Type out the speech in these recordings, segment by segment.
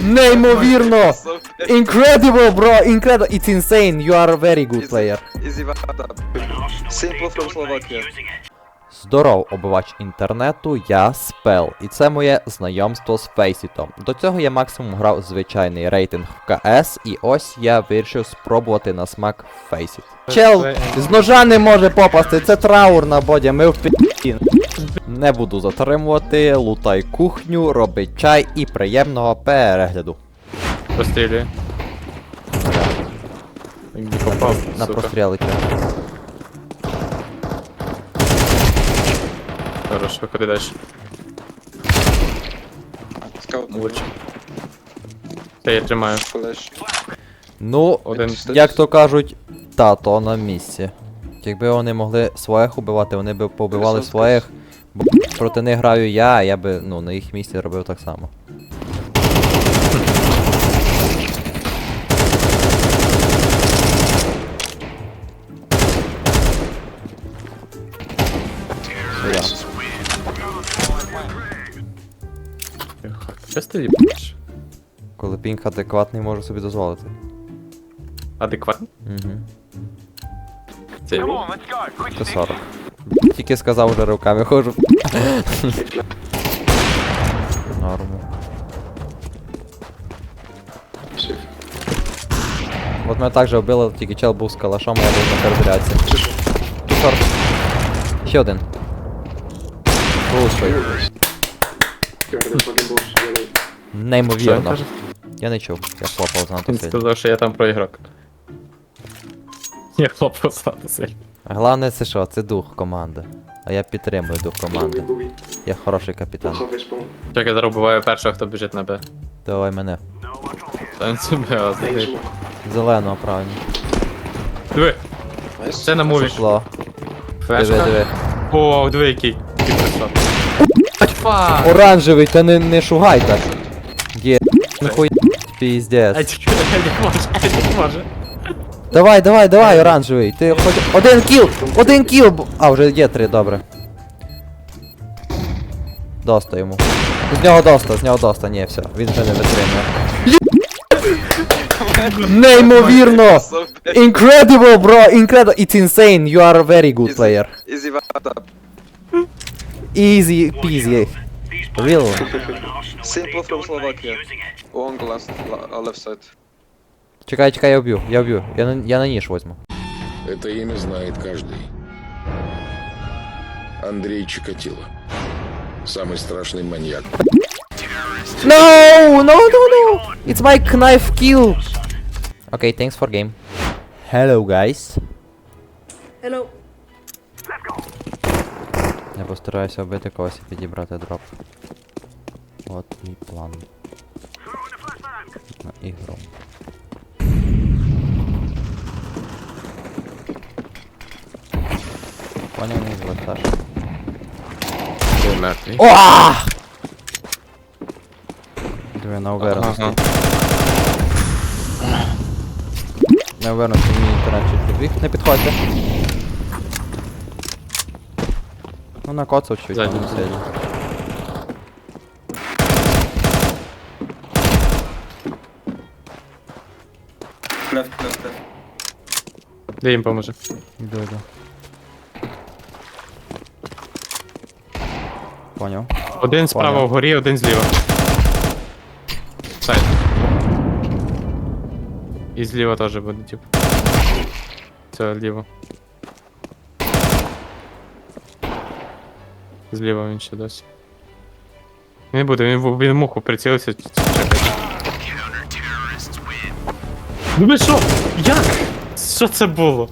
Неймовірно! So Incredible, bro! Incredible! It's insane! You are a very good Easy. player. easy Vata. Simple from Slovakia. Здоров, обивач інтернету, я Спел, і це моє знайомство з Фейсітом. До цього я максимум грав звичайний рейтинг в КС, і ось я вирішив спробувати на смак Фейсіт. Чел з ножа не може попасти, це траур на боді, ми в пі***і. Не буду затримувати, лутай кухню, роби чай і приємного перегляду. Пострілює. Не попав, На прострілики. Хорошо, куди далі? Scout. Лучше. Та я тримаю. Ну, Один. як то кажуть, тато на місці. Якби вони могли своїх убивати, вони б побивали Красавчик. своїх. Бо проти них граю я, я би ну, на їх місці робив так само. Сюда. Що ти? Коли пінг адекватний, можу собі дозволити. Адекватно? Угу. Це є. Це 40. Тільки сказав, вже руками ходжу. Норму. От мене також вбили, тільки чел був з калашом, а я був на. Шорт. Ще один. Лучший. Неймовірно. Я не чув, я хлопав занадто Він сильно. сказав, що я там проігрок. Я хлопав стати сильно. Головне це що? Це дух команди. А я підтримую дух команди. Я хороший капітан. Чекай, я зараз буває першого, хто біжить на Б. Давай мене. Танцю Б, а. Зеленого, правильно. Диви, це на муві. Зло. Диви, Флешка. диви. О, диви який. Красавчик. Оранжевий, та не, не шугай так. Є. Нахуй піздець. Едік, Едік може, Едік може. Давай, давай, давай, оранжевий. Ти хоч. Один кіл! Один кіл! б- А, вже є три, добре. Доста йому. З нього доста, з нього доста, ні, все, він вже не витримує. Неймовірно! Incredible, bro! Incredible! It's insane! You are a very good player. Easy. Easy peasy. Real. Simple from Slovakia. Long last la- uh, left side. Чекай, чекай, я вб'ю, я вб'ю. Я на, я на ніж возьму. Это имя знает каждый. Андрей Чикатило. Самый страшный маньяк. No, no, no, no. It's my knife kill. Okay, thanks for game. Hello, guys. Hello. Я постараюся вбити когось і підібрати дроп. От мій план. На ігру. Поняв, не зверташ. Ти мертвий. Оа! Диви, на увереності. Ага. На увереності мені чуть підвіг. Не підходьте. Ну накоцав чуть, але Ззаді. не сильно. Де їм поможе? Іду, іду. Поняв. Один справа Понял. вгорі, один зліва. Сайт. І зліва теж буде, тип. Це ліво. Зліва він ще досі. Не буде, він, в- він муху прицілився. Ну ви що? Як? Що це було?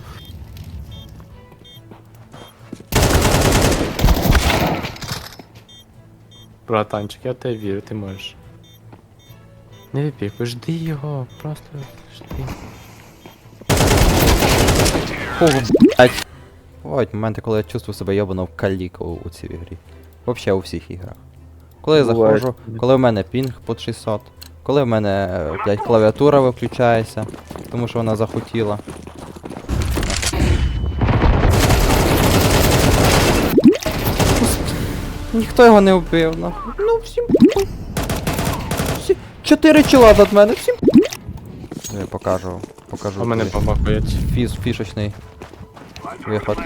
Братанчик, я в тебе вірю, ти можеш. Не випікуй, жди його, просто жди. Фу, блять. Бувають моменти, коли я чувствую себе йобано каліка у, у цій грі. Вообще у всіх іграх. Коли я Буває. заходжу, коли в мене пінг під 600, коли в мене блядь, клавіатура виключається, тому що вона захотіла. Ніхто його не вбив, нахуй. Ну всім. Всі- Чотири чола від мене, всім. Я покажу. Покажу. А мене помахують. Фіз, фішечний. Виход.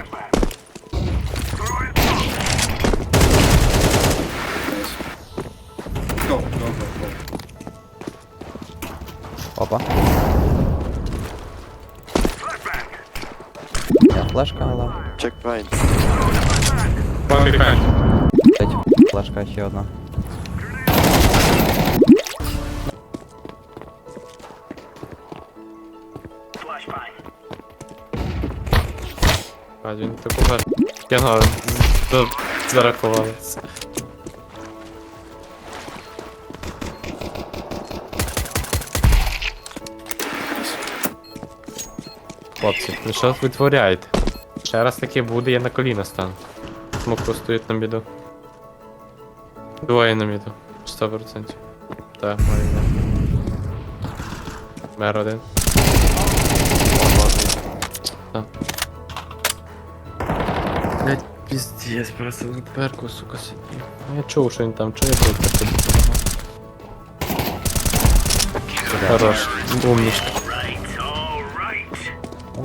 Опа. Я флешка, але. One behind. Блять, флешка ще одна. А, він таку гар. Кіно до- зарахувалось. Хлопці, ви що витворяєте? Ще раз таке буде, я на коліна стану. Смоку стоїть на біду. Двоє на біду. 100%. Так, маю я. Мер один. Блять, пиздец, просто в перку, сука, сидів. Ну, Я чув, що він там чує, то так Хорош, умничка.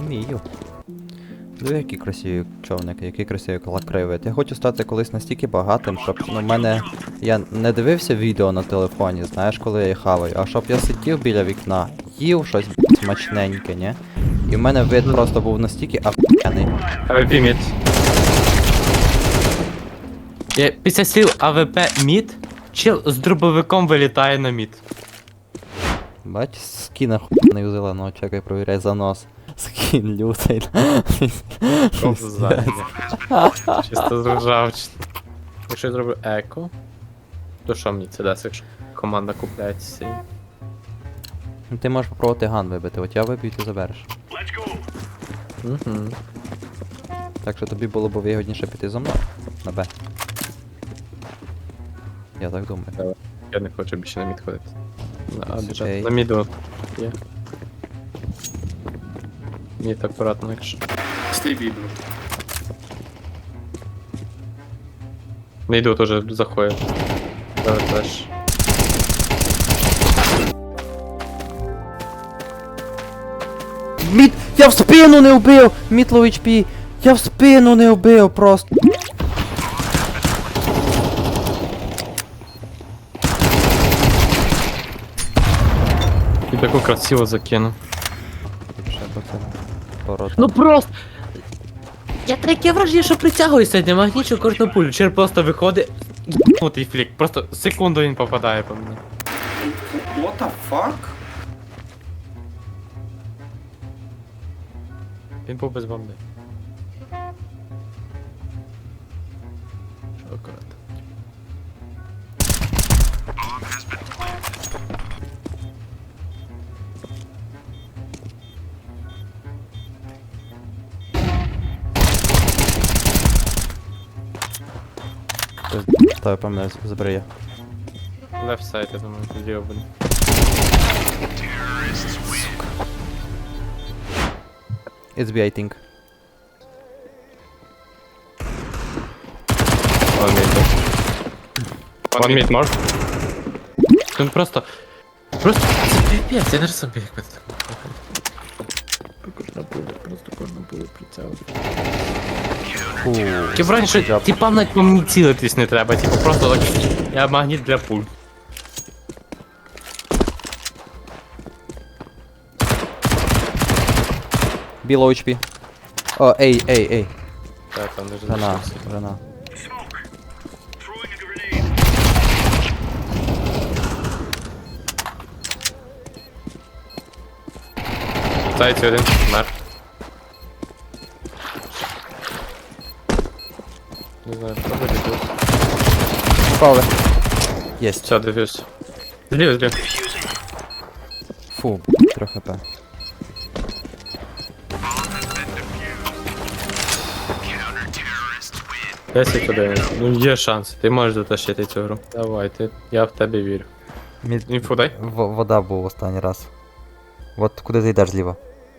Умію. Диви, які красиві човники, які красиві кривид. Я хочу стати колись настільки багатим, щоб ну, в мене. Я не дивився відео на телефоні, знаєш, коли я їх хаваю, а щоб я сидів біля вікна, їв щось смачненьке, ні? І в мене вид просто був настільки ахуєнний. АВП мід. Я після слів АВП мід, чел з дробовиком вилітає на мід. Бач, скін охуєнний у зеленого, чекай, провіряй занос. Скін лютий. Чисто зржавчина. Якщо я зроблю еко, то що мені це дасть, якщо команда купляється? Ну, Ти можеш попробувати ган вибити, от я виб'ю, ти забереш. Угу. Так що тобі було б вигідніше піти за мною. На Б. Я так думаю. Я не хочу більше на мід ходити. На, а, біжати. На міду. Є. Мід акуратно, якщо. Стій відно. Не йду теж заходять. Давай теж. Мід! Я в спину не вбив! Мітлов HP! Я в спину не вбив просто! І таку красиво закину. Ще по цьому повороту. Ну просто. Я таке враження, що притягуюся сьогодні, магнічну кожну пулю. Чер просто виходить. Єбнутий флік. Просто секунду він попадає по мені. What the fuck? Він був без бомби. Стави по мене забере. Left side, я думаю, зліва буде. It's B, I think. One mid. One mid more. Він просто... Просто... Це піпець, я не розумію, як це так. Кожна буде, просто кожна буде прицелити. Фу. Таке враження, що навіть по мені цілитись не треба, типу просто так... Я магніт для пуль. Біло HP. О, ей, ей, ей. Так, там даже Жена, залишився. грана. Зайці один, мер. Не знаю, пробуй дефюз. Впали. Єсть. Все, дефюз. Зліва, зліва. Фу, 3 хп. Десять один. Ну є шанс, ти можеш дотащити цю гру. Давай, ти, я в тебе вірю. Мід... Інфу дай? В- вода був останній раз. От куди ти йдеш зліва.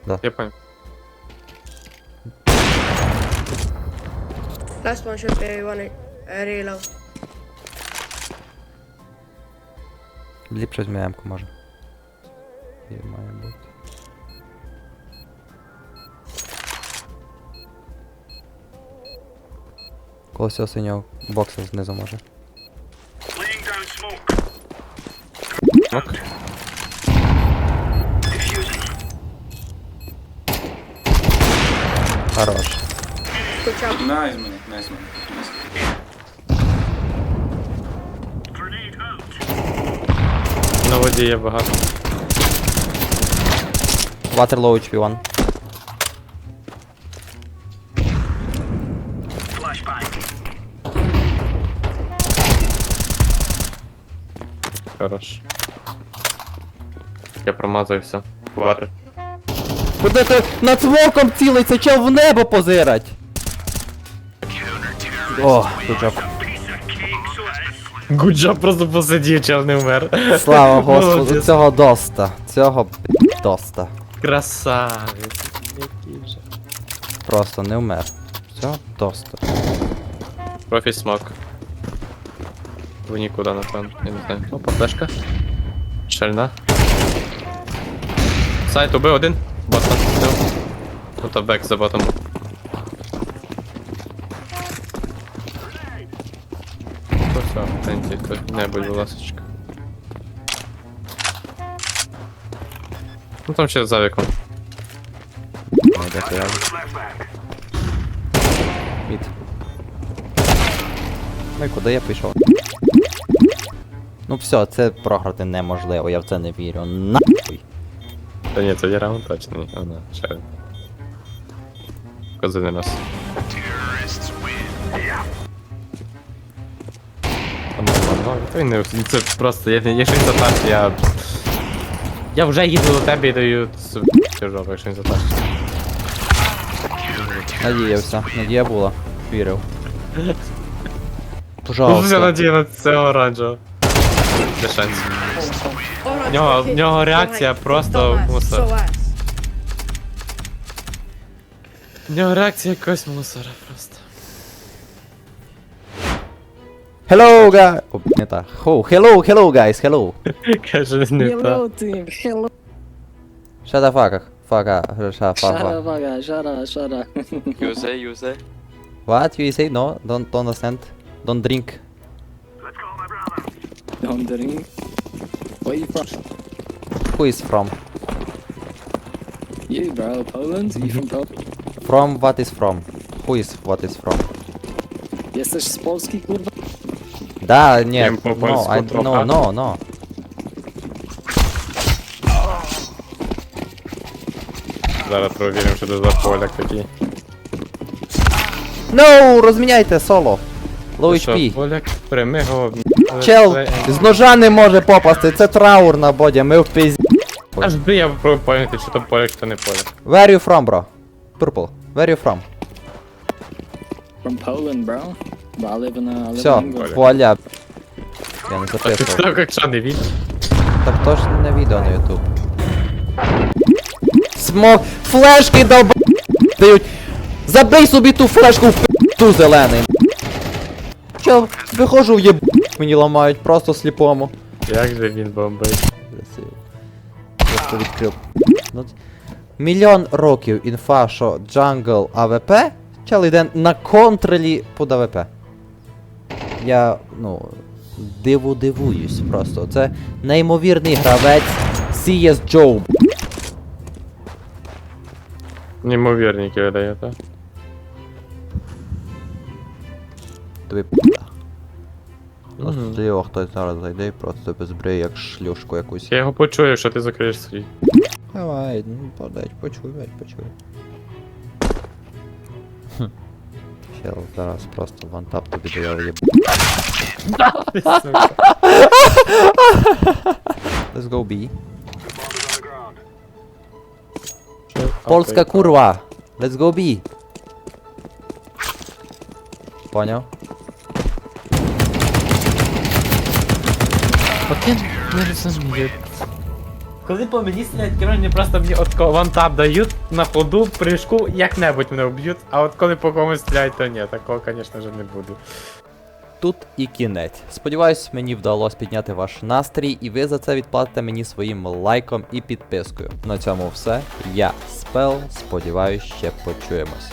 Я понял. Last one should be one uh, reload. Ліпше з ММ-ку може. І має бути. Коло цього синього бокса знизу може. Мок. Хорош. Nice man. Nice. На воді є багато. Water low HP one. Хорош. Я промазався. Ватер. Куди ти над смоком цілиться, чел в небо позирать? О, job. Гуджа просто посидів, чел не вмер. Слава Господу, Молодець. цього доста. Цього доста. Красавець. Який же. Просто не вмер. Цього доста. Профі смок. Ви нікуди, напевно. Я не знаю. Опа, флешка. Шальна. Сайт убив один. Ботан. Вбив. Ну та бек за ботом. То все, тенті, хто-небудь, будь ласочка. Ну там ще за віком. Не. Мід. Ну і куди я пішов? Ну все, це програти неможливо, я в це не вірю. Нахуй. Та ні, це є раунд точно ні. Ага, ще один. Козини раз. Та ну, ладно, Та він не це просто, я, якщо він затарч, я. Я вже їду до тебе і даю цю жопу, якщо він затарч. Надіявся, надія була. Вірив. Ну, Пожалуйста. надія на цього оранжевого. Де шанс. Alright, В нього, okay. в нього реакція Alright. просто Dumbass, мусор. so ass. В нього реакція якогось мусора просто. Hello, guys! О, не так. Хо, hello, hello, guys, hello. Каже, не так. Hello team, hello. Shut the fuck, fuck, uh, shut Shut fuck, up, fuck. Vaga, shut up, shut up. You say, you say? What you say? No, don't, don't understand. Don't drink. Don't drink. Where you from? Who is from? You, bro, Poland? You from Poland? From what is from? Who is what is from? Jesteś z Polski, kurwa? Да, Їм по no, польську I, no, no, no. Зараз провіримо, що це за поляк такий. No, розміняйте соло. Low Що, HP. Поляк прями його. Чел з ножа не може попасти, це траур на боді, ми в пізі. Аж би я попробую поняти, чи то поляк, то не поляк. Where you from, bro? Purple. Where you from? From Poland, bro. But I live in, uh, I live Все, in England. поля. Я не А ти записував. так, якщо не він. Так то ж не відео на ютуб. Смок. Флешки долб... дають. Забий собі ту флешку в ту зелений. Чел, виходжу в єб... Мені ламають просто сліпому. Як же він бомбить? Красиво. Просто відкрив. Ну, Мільйон років інфа, що джангл АВП, чел йде на контролі під АВП. Я, ну, диву дивуюсь просто. Це неймовірний гравець CS Joe. Неймовірники видає, так? Тобі п***а. Зліва хтось зараз зайде і просто тебе збриє як шлюшку якусь. Я його почую, якщо ти закриєш свій. Давай, ну подай, почуй, блядь, почуй. Хм. Чел, зараз просто вантап тобі дає єб. Let's go B. Polska kurwa! Let's go B! Поняв? От я не розумію. Коли по мені стріляють, таке просто мені от вантап дають на ходу, прыжку, як-небудь мене вб'ють, а от коли по комусь стріляють, то ні, такого, звісно ж, не буде. тут і кінець. Сподіваюсь, мені вдалося підняти ваш настрій, і ви за це відплатите мені своїм лайком і підпискою. На цьому все. Я Спел. Сподіваюсь, ще почуємось.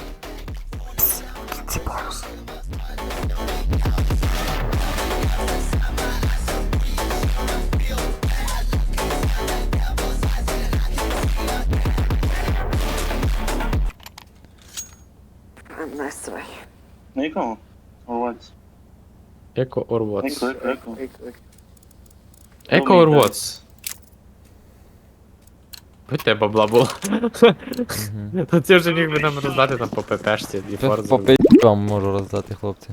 На якому? Оваць. Еко or what? Еко, еко, еко. Еко or what? Будь тебе бабла було. То це вже міг би нам роздати там по ППшці і По форзу. пи***вам можу роздати, хлопці.